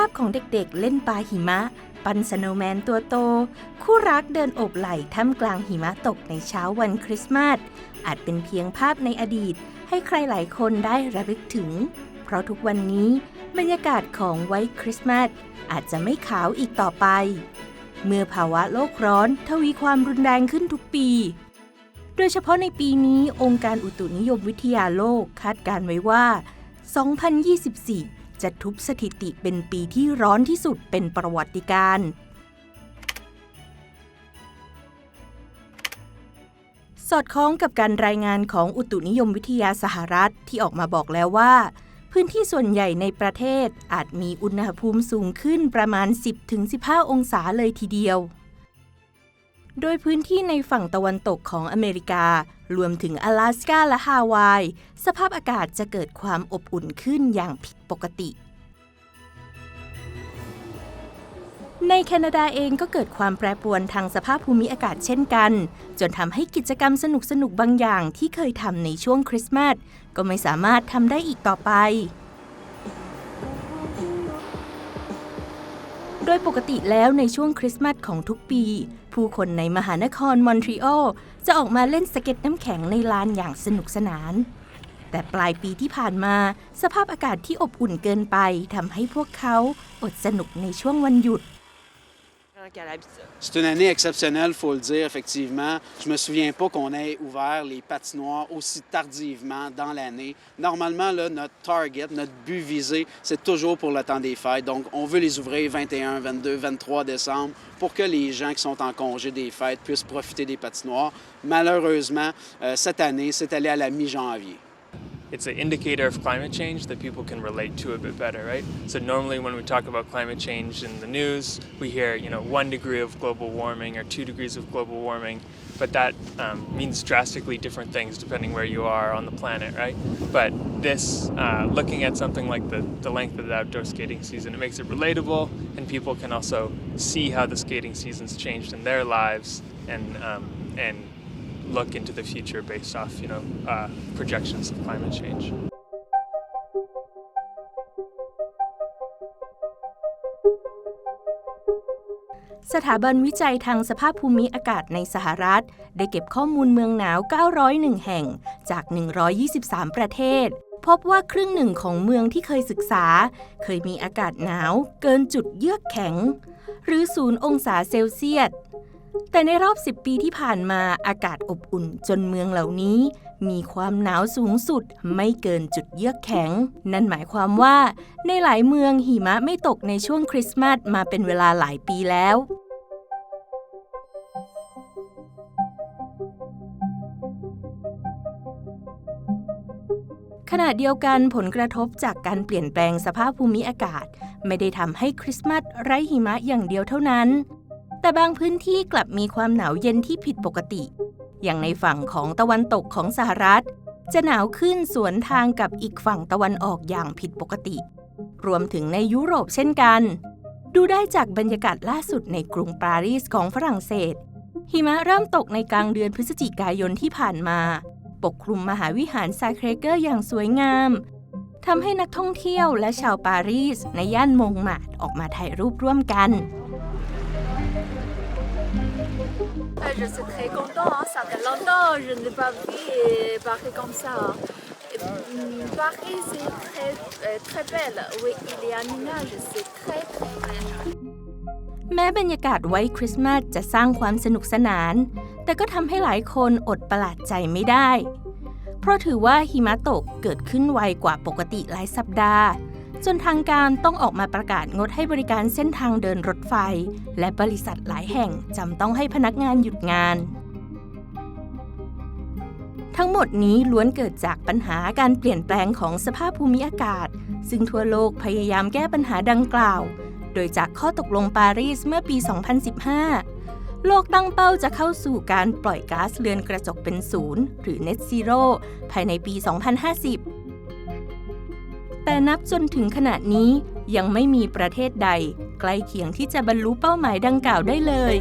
าพของเด็กๆ เล่นปลาหิมะ ปันสโนแมนตัวโต คู่รักเดินโอบไหล่ท่ามกลางหิมะตกในเช้าวันคริสต์มาส อาจเป็นเพียงภาพในอดีต ให้ใครหลายคนได้ระลึกถึง เพราะทุกวันนี้บรรยากาศของไวท์คริสต์มาสอาจจะไม่ขาวอีกต่อไป เมื่อภาวะโลกร้อนทวีความรุนแรงขึ้นทุกปี โดยเฉพาะในปีนี้องค์การอุตุนิยมวิทยาโลกคาดการไว้ว่า 2024 จะทุบสถิติเป็นปีที่ร้อนที่สุดเป็นประวัติการณ์สอดคล้องกับการรายงานของอุตุนิยมวิทยาสหรัฐที่ออกมาบอกแล้วว่า พื้นที่ส่วนใหญ่ในประเทศอาจมีอุณหภูมิสูงขึ้นประมาณ 10-15 องศาเลยทีเดียว โดยพื้นที่ในฝั่งตะวันตกของอเมริกา รวมถึง阿拉สกาและฮาวาย สภาพอากาศจะเกิดความอบอุ่นขึ้นอย่างผิดปกติ ในแคนาดาเองก็เกิดความแปรปรวนทางสภาพภูมิอากาศเช่นกัน จนทำให้กิจกรรมสนุกๆบางอย่างที่เคยทำในช่วงคริสต์มาสก็ไม่สามารถทำได้อีกต่อไป โดยปกติแล้วในช่วงคริสต์มาสของทุกปี ผู้คนในมหานครมอนทรีออลจะออกมาเล่นสเก็ตน้ำแข็งในลานอย่างสนุกสนาน แต่ปลายปีที่ผ่านมา สภาพอากาศที่อบอุ่นเกินไปทำให้พวกเขาอดสนุกในช่วงวันหยุด C'est une année exceptionnelle, il faut le dire, effectivement. Je me souviens pas qu'on ait ouvert les patinoires aussi tardivement dans l'année. Normalement, là, notre target, notre but visé, c'est toujours pour le temps des fêtes. Donc, on veut les ouvrir 21, 22, 23 décembre pour que les gens qui sont en congé des fêtes puissent profiter des patinoires. Malheureusement, euh, cette année, c'est allé à la mi-janvier. It's an indicator of climate change that people can relate to a bit better, right? So normally when we talk about climate change in the news, we hear, you know, one degree of global warming or two degrees of global warming, but that um, means drastically different things depending where you are on the planet, right? But this, uh, looking at something like the, the length of the outdoor skating season, it makes it relatable and people can also see how the skating season's changed in their lives and, um, and look into the future based off, you know, uh, projections of climate change. สถาบันวิจัยทางสภาพภูมิอากาศในสหรัฐ ได้เก็บข้อมูลเมืองหนาว 901 แห่งจาก 123 ประเทศ พบว่าครึ่งหนึ่งของเมืองที่เคยศึกษา เคยมีอากาศหนาวเกินจุดเยือกแข็ง หรือ 0 องศาเซลเซียส แต่ในรอบ 10 ปีที่ผ่านมาอากาศอบอุ่นจนเมืองเหล่านี้ มีความหนาวสูงสุดไม่เกินจุดเยือกแข็ง นั่นหมายความว่า ในหลายเมืองหิมะไม่ตกในช่วงคริสต์มาสมาเป็นเวลาหลายปีแล้วขณะเดียวกันผลกระทบจากการเปลี่ยนแปลงสภาพภูมิอากาศ ไม่ได้ทำให้คริสต์มาสไร้หิมะอย่างเดียวเท่านั้น แต่บางพื้นที่กลับมีความหนาวเย็นที่ผิดปกติ อย่างในฝั่งของตะวันตกของสหรัฐ จะหนาวขึ้นสวนทางกับอีกฝั่งตะวันออกอย่างผิดปกติ รวมถึงในยุโรปเช่นกัน ดูได้จากบรรยากาศล่าสุดในกรุงปารีสของฝรั่งเศส หิมะเริ่มตกในกลางเดือนพฤศจิกายนที่ผ่านมา ปกคลุมมหาวิหารซาเครเกอร์อย่างสวยงามทำให้นักท่องเที่ยวและชาวปารีสในย่านมงมาดออกมาถ่ายรูปร่วมกัน je suis très contente, ça fait longtemps que je n'ai pas vu Paris comme ça. Paris c'est très, très belle, oui, il y a un nuage, c'est très très belle. แม้บรรยากาศไว้คริสต์มาสจะสร้างความสนุกสนาน แต่ก็ทำให้หลายคนอดประหลาดใจไม่ได้ เพราะถือว่าหิมะตกเกิดขึ้นไวกว่าปกติหลายสัปดาห์ จนทางการต้องออกมาประกาศงดให้บริการเส้นทางเดินรถไฟ และบริษัทหลายแห่งจำต้องให้พนักงานหยุดงาน ทั้งหมดนี้ล้วนเกิดจากปัญหาการเปลี่ยนแปลงของสภาพภูมิอากาศ ซึ่งทั่วโลกพยายามแก้ปัญหาดังกล่าว โดยจากข้อตกลงปารีสเมื่อปี 2015 โลกตั้งเป้าจะเข้าสู่การปล่อยก๊าซเรือนกระจกเป็นศูนย์หรือ Net Zero ภายในปี 2050 แต่นับจนถึงขณะนี้ยังไม่มีประเทศใด ใกล้เคียงที่จะบรรลุเป้าหมายดังกล่าวได้เลย